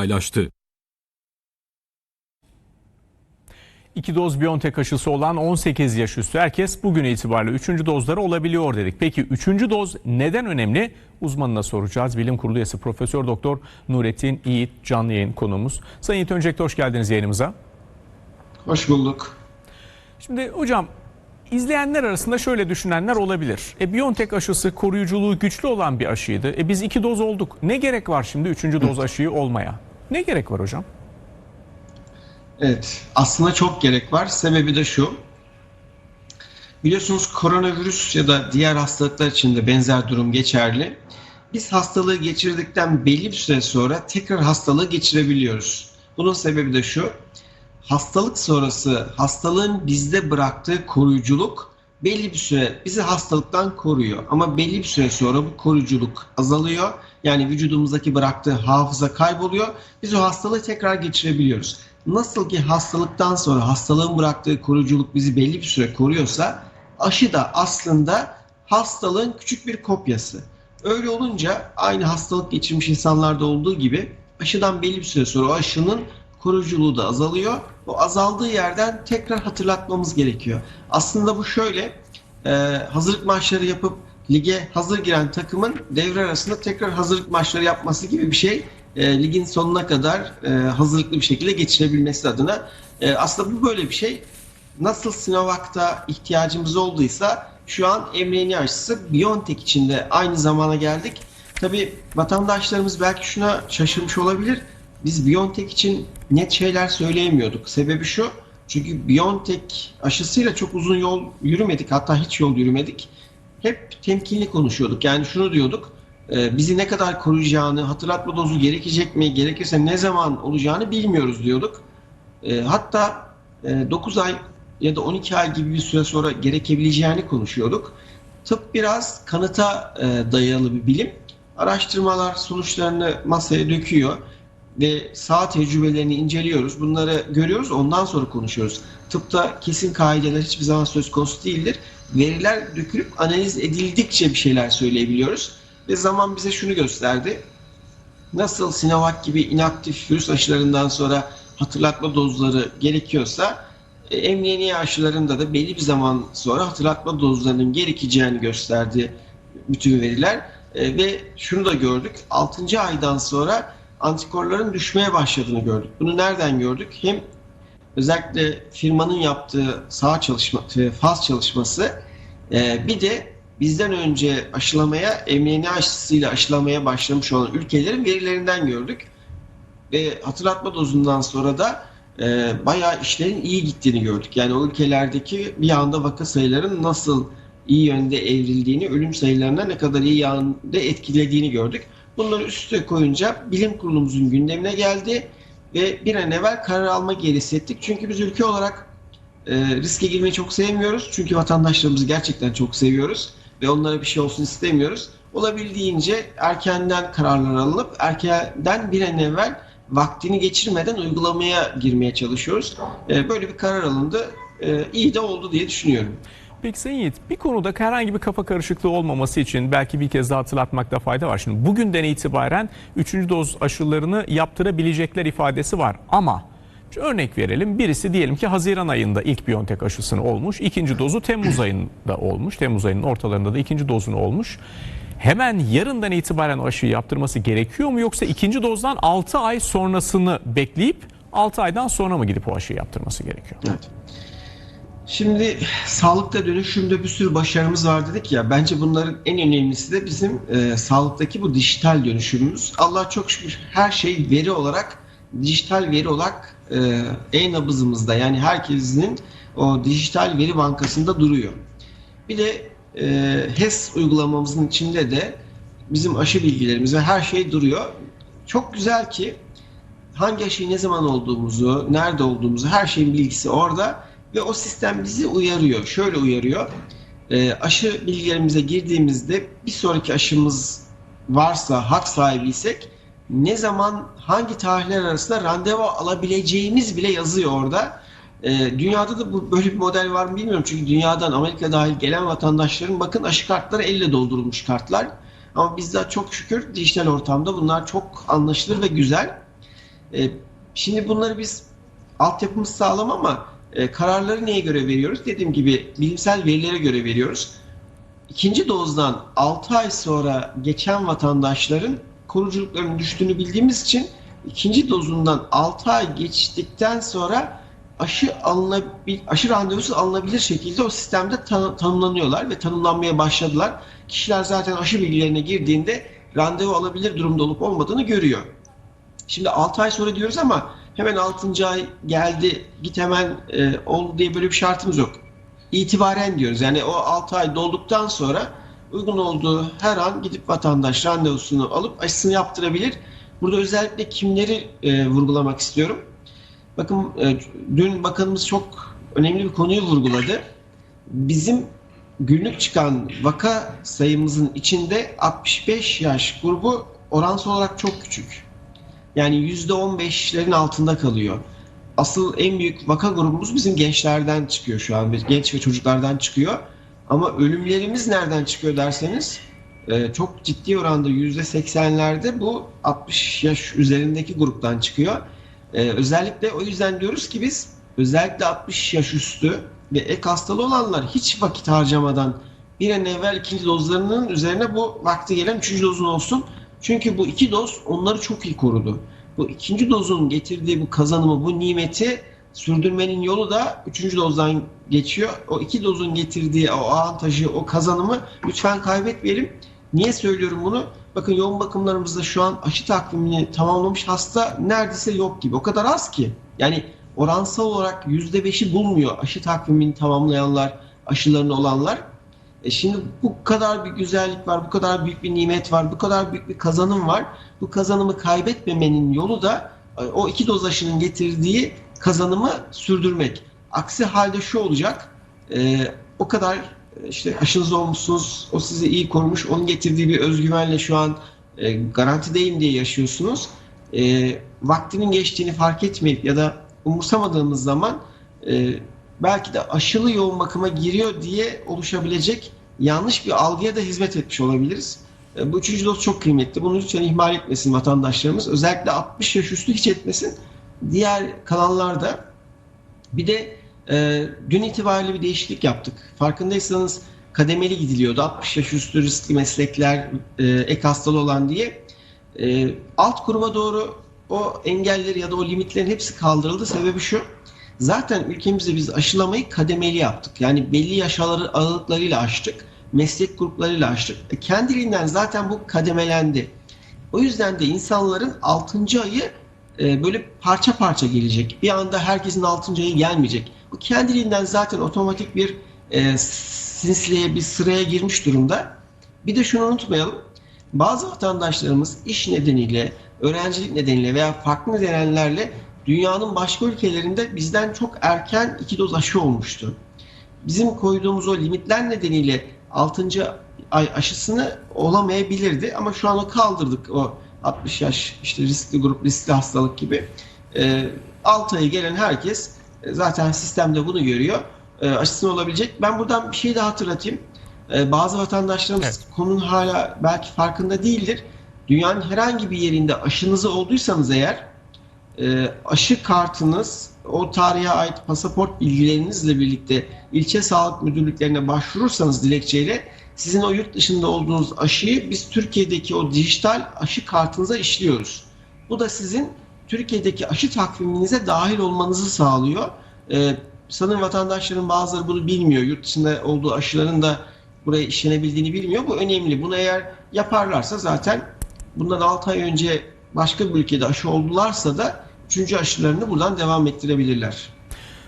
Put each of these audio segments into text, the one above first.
paylaştı. İki doz Biontech aşısı olan 18 yaş üstü herkes bugün itibariyle 3. dozları olabiliyor dedik. Peki 3. doz neden önemli? Uzmanına soracağız. Bilim Kurulu üyesi Profesör Doktor Nurettin Yiğit canlı yayın konuğumuz. Sayın Yiğit öncelikle hoş geldiniz yayınımıza. Hoş bulduk. Şimdi hocam izleyenler arasında şöyle düşünenler olabilir. E Biontech aşısı koruyuculuğu güçlü olan bir aşıydı. E biz iki doz olduk. Ne gerek var şimdi üçüncü doz aşıyı olmaya? Ne gerek var hocam? Evet, aslında çok gerek var. Sebebi de şu. Biliyorsunuz koronavirüs ya da diğer hastalıklar için de benzer durum geçerli. Biz hastalığı geçirdikten belli bir süre sonra tekrar hastalığı geçirebiliyoruz. Bunun sebebi de şu. Hastalık sonrası hastalığın bizde bıraktığı koruyuculuk belli bir süre bizi hastalıktan koruyor. Ama belli bir süre sonra bu koruyuculuk azalıyor. Yani vücudumuzdaki bıraktığı hafıza kayboluyor. Biz o hastalığı tekrar geçirebiliyoruz. Nasıl ki hastalıktan sonra hastalığın bıraktığı koruyuculuk bizi belli bir süre koruyorsa aşı da aslında hastalığın küçük bir kopyası. Öyle olunca aynı hastalık geçirmiş insanlarda olduğu gibi aşıdan belli bir süre sonra o aşının koruyuculuğu da azalıyor. O azaldığı yerden tekrar hatırlatmamız gerekiyor. Aslında bu şöyle e, hazırlık maçları yapıp lige hazır giren takımın devre arasında tekrar hazırlık maçları yapması gibi bir şey. E, ligin sonuna kadar e, hazırlıklı bir şekilde geçirebilmesi adına. E, aslında bu böyle bir şey. Nasıl Sinovac'ta ihtiyacımız olduysa şu an mRNA aşısı BioNTech için de aynı zamana geldik. Tabi vatandaşlarımız belki şuna şaşırmış olabilir. Biz BioNTech için net şeyler söyleyemiyorduk. Sebebi şu. Çünkü BioNTech aşısıyla çok uzun yol yürümedik. Hatta hiç yol yürümedik. Hep temkinli konuşuyorduk. Yani şunu diyorduk. e, Bizi ne kadar koruyacağını, hatırlatma dozu gerekecek mi, gerekirse ne zaman olacağını bilmiyoruz diyorduk. E, Hatta 9 ay ya da 12 ay gibi bir süre sonra gerekebileceğini konuşuyorduk. Tıp biraz kanıta e, dayalı bir bilim. Araştırmalar sonuçlarını masaya döküyor ve sağ tecrübelerini inceliyoruz. Bunları görüyoruz, ondan sonra konuşuyoruz. Tıpta kesin kaideler hiçbir zaman söz konusu değildir. Veriler dökülüp analiz edildikçe bir şeyler söyleyebiliyoruz. Ve zaman bize şunu gösterdi. Nasıl Sinovac gibi inaktif virüs aşılarından sonra hatırlatma dozları gerekiyorsa e, mRNA aşılarında da belli bir zaman sonra hatırlatma dozlarının gerekeceğini gösterdi bütün veriler. E, ve şunu da gördük. 6. aydan sonra antikorların düşmeye başladığını gördük. Bunu nereden gördük? Hem özellikle firmanın yaptığı sağ çalışma, e, faz çalışması e, bir de bizden önce aşılamaya mRNA aşısıyla aşılamaya başlamış olan ülkelerin verilerinden gördük. Ve hatırlatma dozundan sonra da e, bayağı işlerin iyi gittiğini gördük. Yani o ülkelerdeki bir anda vaka sayılarının nasıl iyi yönde evrildiğini, ölüm sayılarına ne kadar iyi yönde etkilediğini gördük. Bunları üste koyunca bilim kurulumuzun gündemine geldi ve bir an evvel karar alma gerisi ettik. Çünkü biz ülke olarak e, riske girmeyi çok sevmiyoruz. Çünkü vatandaşlarımızı gerçekten çok seviyoruz ve onlara bir şey olsun istemiyoruz. Olabildiğince erkenden kararlar alınıp erkenden bir an evvel vaktini geçirmeden uygulamaya girmeye çalışıyoruz. E, böyle bir karar alındı. E, iyi de oldu diye düşünüyorum. Peki Sayın Yiğit bir konuda herhangi bir kafa karışıklığı olmaması için belki bir kez daha hatırlatmakta fayda var. Şimdi bugünden itibaren 3. doz aşılarını yaptırabilecekler ifadesi var ama örnek verelim. Birisi diyelim ki Haziran ayında ilk Biontech aşısını olmuş. ikinci dozu Temmuz ayında olmuş. Temmuz ayının ortalarında da ikinci dozunu olmuş. Hemen yarından itibaren aşıyı yaptırması gerekiyor mu yoksa ikinci dozdan 6 ay sonrasını bekleyip 6 aydan sonra mı gidip o aşıyı yaptırması gerekiyor? Evet. Şimdi sağlıkta dönüşümde bir sürü başarımız var dedik ya. Bence bunların en önemlisi de bizim e, sağlıktaki bu dijital dönüşümümüz. Allah çok şükür her şey veri olarak, dijital veri olarak e-nabızımızda yani herkesin o dijital veri bankasında duruyor. Bir de e, HES uygulamamızın içinde de bizim aşı bilgilerimiz ve her şey duruyor. Çok güzel ki hangi aşıyı ne zaman olduğumuzu, nerede olduğumuzu her şeyin bilgisi orada ve o sistem bizi uyarıyor. Şöyle uyarıyor. E, aşı bilgilerimize girdiğimizde bir sonraki aşımız varsa, hak sahibiysek ne zaman hangi tarihler arasında randevu alabileceğimiz bile yazıyor orada. E, dünyada da bu böyle bir model var mı bilmiyorum. Çünkü dünyadan Amerika dahil gelen vatandaşların bakın aşı kartları elle doldurulmuş kartlar. Ama bizde çok şükür dijital ortamda bunlar çok anlaşılır ve güzel. E, şimdi bunları biz altyapımız sağlam ama e, kararları neye göre veriyoruz? Dediğim gibi bilimsel verilere göre veriyoruz. İkinci dozdan 6 ay sonra geçen vatandaşların koruculuklarının düştüğünü bildiğimiz için ikinci dozundan 6 ay geçtikten sonra aşı alınabil, aşı randevusu alınabilir şekilde o sistemde tan- tanımlanıyorlar ve tanımlanmaya başladılar. Kişiler zaten aşı bilgilerine girdiğinde randevu alabilir durumda olup olmadığını görüyor. Şimdi 6 ay sonra diyoruz ama hemen 6. ay geldi git hemen e, oldu diye böyle bir şartımız yok. İtibaren diyoruz. Yani o 6 ay dolduktan sonra uygun olduğu her an gidip vatandaş randevusunu alıp aşısını yaptırabilir. Burada özellikle kimleri e, vurgulamak istiyorum. Bakın e, dün bakanımız çok önemli bir konuyu vurguladı. Bizim günlük çıkan vaka sayımızın içinde 65 yaş grubu oransal olarak çok küçük. Yani %15'lerin altında kalıyor. Asıl en büyük vaka grubumuz bizim gençlerden çıkıyor şu an. Genç ve çocuklardan çıkıyor. Ama ölümlerimiz nereden çıkıyor derseniz e, çok ciddi oranda %80'lerde bu 60 yaş üzerindeki gruptan çıkıyor. E, özellikle o yüzden diyoruz ki biz özellikle 60 yaş üstü ve ek hastalığı olanlar hiç vakit harcamadan bir an evvel ikinci dozlarının üzerine bu vakti gelen üçüncü dozun olsun. Çünkü bu iki doz onları çok iyi korudu. Bu ikinci dozun getirdiği bu kazanımı, bu nimeti sürdürmenin yolu da üçüncü dozdan geçiyor. O iki dozun getirdiği o avantajı, o kazanımı lütfen kaybetmeyelim. Niye söylüyorum bunu? Bakın yoğun bakımlarımızda şu an aşı takvimini tamamlamış hasta neredeyse yok gibi. O kadar az ki. Yani oransal olarak %5'i bulmuyor aşı takvimini tamamlayanlar, aşılarını olanlar. E şimdi bu kadar bir güzellik var, bu kadar büyük bir nimet var, bu kadar büyük bir kazanım var. Bu kazanımı kaybetmemenin yolu da e, o iki doz aşının getirdiği kazanımı sürdürmek. Aksi halde şu olacak, e, o kadar e, işte aşınız olmuşsunuz, o sizi iyi korumuş, onun getirdiği bir özgüvenle şu an e, garantideyim diye yaşıyorsunuz. E, vaktinin geçtiğini fark etmeyip ya da umursamadığımız zaman e, belki de aşılı yoğun bakıma giriyor diye oluşabilecek yanlış bir algıya da hizmet etmiş olabiliriz. E, Bu üçüncü doz çok kıymetli. Bunu lütfen ihmal etmesin vatandaşlarımız. Özellikle 60 yaş üstü hiç etmesin. Diğer kanallarda bir de e, dün itibariyle bir değişiklik yaptık. Farkındaysanız kademeli gidiliyordu. 60 yaş üstü riskli meslekler, e, ek hastalığı olan diye. E, alt kuruma doğru o engelleri ya da o limitlerin hepsi kaldırıldı. Sebebi şu. Zaten ülkemizde biz aşılamayı kademeli yaptık. Yani belli yaş aralıklarıyla açtık. Meslek gruplarıyla açtık. E, kendiliğinden zaten bu kademelendi. O yüzden de insanların 6. ayı e, böyle parça parça gelecek. Bir anda herkesin 6. ayı gelmeyecek. Bu kendiliğinden zaten otomatik bir e, silsileye, bir sıraya girmiş durumda. Bir de şunu unutmayalım. Bazı vatandaşlarımız iş nedeniyle, öğrencilik nedeniyle veya farklı nedenlerle dünyanın başka ülkelerinde bizden çok erken iki doz aşı olmuştu. Bizim koyduğumuz o limitler nedeniyle 6. ay aşısını olamayabilirdi ama şu an o kaldırdık o 60 yaş işte riskli grup riskli hastalık gibi. E, 6 ayı gelen herkes e, zaten sistemde bunu görüyor. E, aşısını olabilecek. Ben buradan bir şey daha hatırlatayım. E, bazı vatandaşlarımız Evet. konunun hala belki farkında değildir. Dünyanın herhangi bir yerinde aşınızı olduysanız eğer e, aşı kartınız o tarihe ait pasaport bilgilerinizle birlikte ilçe sağlık müdürlüklerine başvurursanız dilekçeyle sizin o yurt dışında olduğunuz aşıyı biz Türkiye'deki o dijital aşı kartınıza işliyoruz. Bu da sizin Türkiye'deki aşı takviminize dahil olmanızı sağlıyor. Ee, sanırım vatandaşların bazıları bunu bilmiyor. Yurt dışında olduğu aşıların da buraya işlenebildiğini bilmiyor. Bu önemli. Bunu eğer yaparlarsa zaten bundan 6 ay önce başka bir ülkede aşı oldularsa da 3. aşılarını buradan devam ettirebilirler.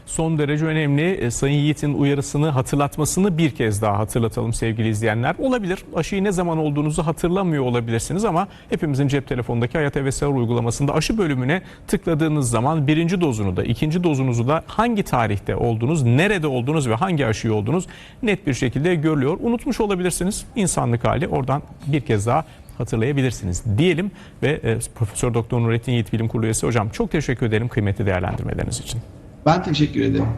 Son derece önemli. E, Sayın Yiğit'in uyarısını hatırlatmasını bir kez daha hatırlatalım sevgili izleyenler. Olabilir aşıyı ne zaman olduğunuzu hatırlamıyor olabilirsiniz ama hepimizin cep telefonundaki Hayat Evesel uygulamasında aşı bölümüne tıkladığınız zaman birinci dozunu da ikinci dozunuzu da hangi tarihte olduğunuz, nerede olduğunuz ve hangi aşıyı olduğunuz net bir şekilde görülüyor. Unutmuş olabilirsiniz. İnsanlık hali oradan bir kez daha hatırlayabilirsiniz diyelim ve e, Profesör Doktor Nurettin Yiğit Bilim Kurulu üyesi hocam çok teşekkür ederim kıymetli değerlendirmeleriniz için. Ben teşekkür ederim.